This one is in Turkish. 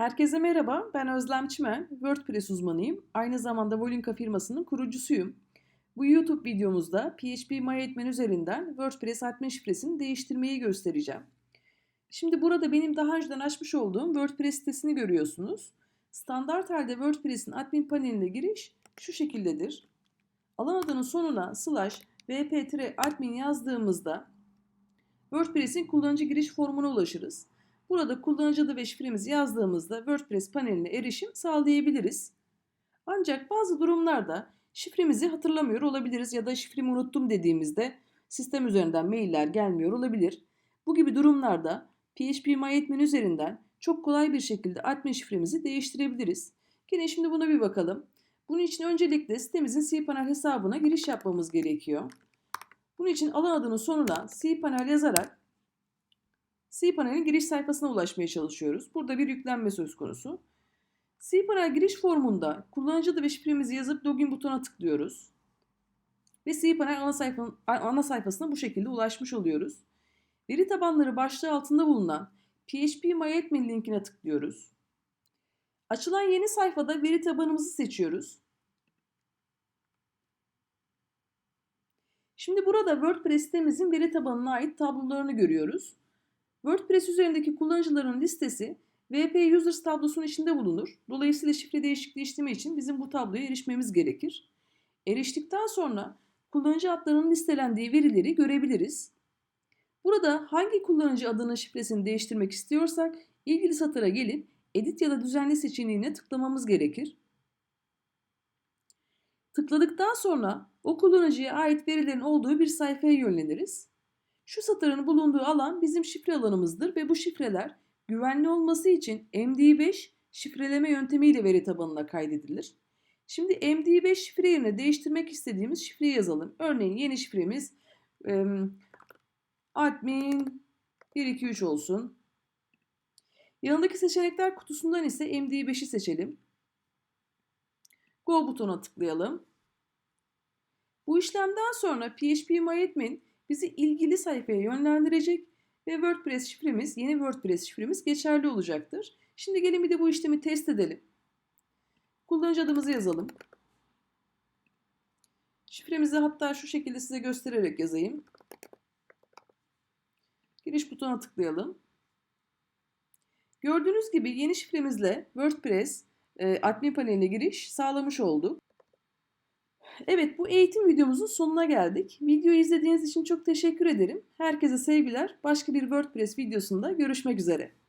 Herkese merhaba, ben Özlem Çimen, WordPress uzmanıyım. Aynı zamanda Volinka firmasının kurucusuyum. Bu YouTube videomuzda PHP MyAdmin üzerinden WordPress admin şifresini değiştirmeyi göstereceğim. Şimdi burada benim daha önceden açmış olduğum WordPress sitesini görüyorsunuz. Standart halde WordPress'in admin paneline giriş şu şekildedir. Alan adının sonuna slash vp-admin yazdığımızda WordPress'in kullanıcı giriş formuna ulaşırız. Burada kullanıcı adı ve şifremizi yazdığımızda WordPress paneline erişim sağlayabiliriz. Ancak bazı durumlarda şifremizi hatırlamıyor olabiliriz ya da şifremi unuttum dediğimizde sistem üzerinden mailler gelmiyor olabilir. Bu gibi durumlarda PHP MyAdmin üzerinden çok kolay bir şekilde admin şifremizi değiştirebiliriz. Yine şimdi buna bir bakalım. Bunun için öncelikle sitemizin cPanel hesabına giriş yapmamız gerekiyor. Bunun için alan adının sonuna cPanel yazarak cPanel'in giriş sayfasına ulaşmaya çalışıyoruz. Burada bir yüklenme söz konusu. cPanel giriş formunda kullanıcı adı ve şifremizi yazıp login butonuna tıklıyoruz. Ve cPanel ana, sayfanın, ana sayfasına bu şekilde ulaşmış oluyoruz. Veri tabanları başlığı altında bulunan PHP MyAdmin linkine tıklıyoruz. Açılan yeni sayfada veri tabanımızı seçiyoruz. Şimdi burada WordPress sitemizin veri tabanına ait tablolarını görüyoruz. WordPress üzerindeki kullanıcıların listesi WP Users tablosunun içinde bulunur. Dolayısıyla şifre değişikliği işlemi için bizim bu tabloya erişmemiz gerekir. Eriştikten sonra kullanıcı adlarının listelendiği verileri görebiliriz. Burada hangi kullanıcı adının şifresini değiştirmek istiyorsak ilgili satıra gelip edit ya da düzenle seçeneğine tıklamamız gerekir. Tıkladıktan sonra o kullanıcıya ait verilerin olduğu bir sayfaya yönleniriz. Şu satırın bulunduğu alan bizim şifre alanımızdır ve bu şifreler güvenli olması için MD5 şifreleme yöntemiyle veri tabanına kaydedilir. Şimdi MD5 şifre yerine değiştirmek istediğimiz şifreyi yazalım. Örneğin yeni şifremiz e, admin 123 olsun. Yanındaki seçenekler kutusundan ise MD5'i seçelim. Go butonuna tıklayalım. Bu işlemden sonra PHP MyAdmin bizi ilgili sayfaya yönlendirecek ve WordPress şifremiz, yeni WordPress şifremiz geçerli olacaktır. Şimdi gelin bir de bu işlemi test edelim. Kullanıcı adımızı yazalım. Şifremizi hatta şu şekilde size göstererek yazayım. Giriş butonuna tıklayalım. Gördüğünüz gibi yeni şifremizle WordPress e, admin paneline giriş sağlamış olduk. Evet bu eğitim videomuzun sonuna geldik. Videoyu izlediğiniz için çok teşekkür ederim. Herkese sevgiler. Başka bir WordPress videosunda görüşmek üzere.